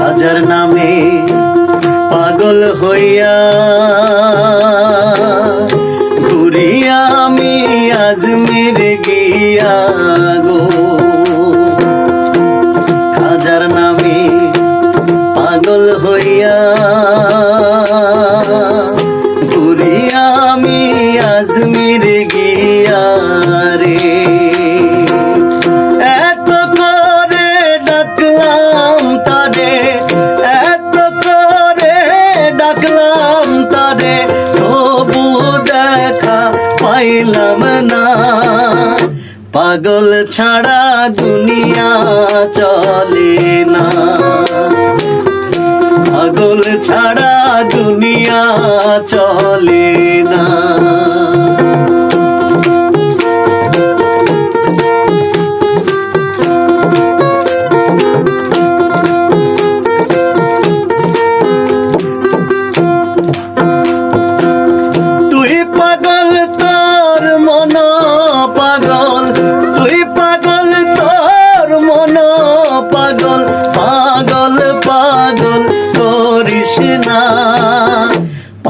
খাজার নামে পাগল হইয়া ঘুরিয়া আমি আজমির গিয়া গো। খাজার নামে পাগল হইয়া ঘুরিয়া আমি আজমির গিয়া রে। এত করে ডাকলাম তারে পাইলাম না পাগল ছাড়া দুনিয়া চলে না। পাগল ছাড়া দুনিয়া চলে না।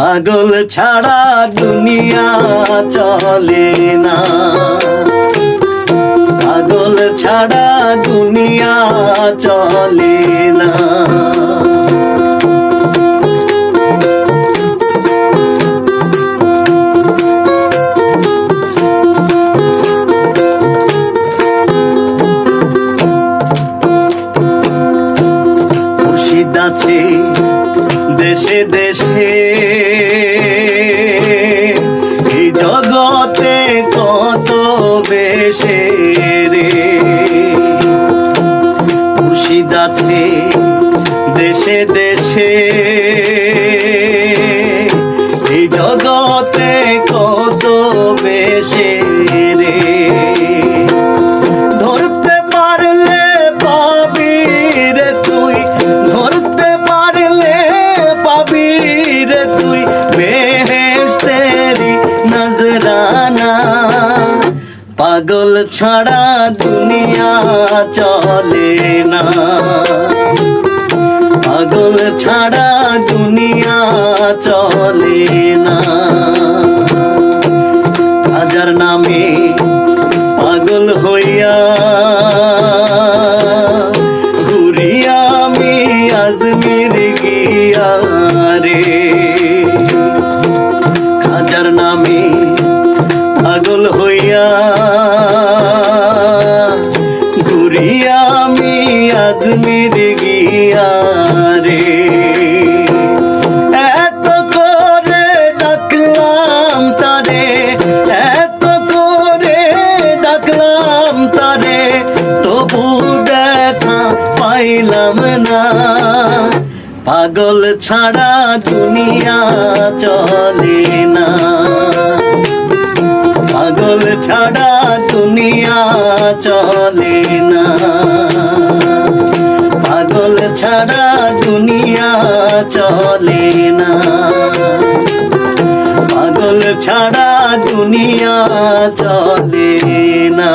পাগল ছাড়া দুনিয়া চলে না। পাগল ছাড়া দুনিয়া চলে না। দেশে দেশে আছে দেশে দেশে। এই জগতে কত বেশে পাগল ছাড়া দুনিয়া চলে না। পাগল ছাড়া দুনিয়া চলে না। হাজার নামে পাগল হইয়া ঘুরিয়া আমি আজমির গিয়া রে। পাগল ছাড়া দুনিয়া চলে না। পাগল ছাড়া দুনিয়া চলে না। পাগল ছাড়া দুনিয়া চলে না। পাগল ছাড়া দুনিয়া চলে না।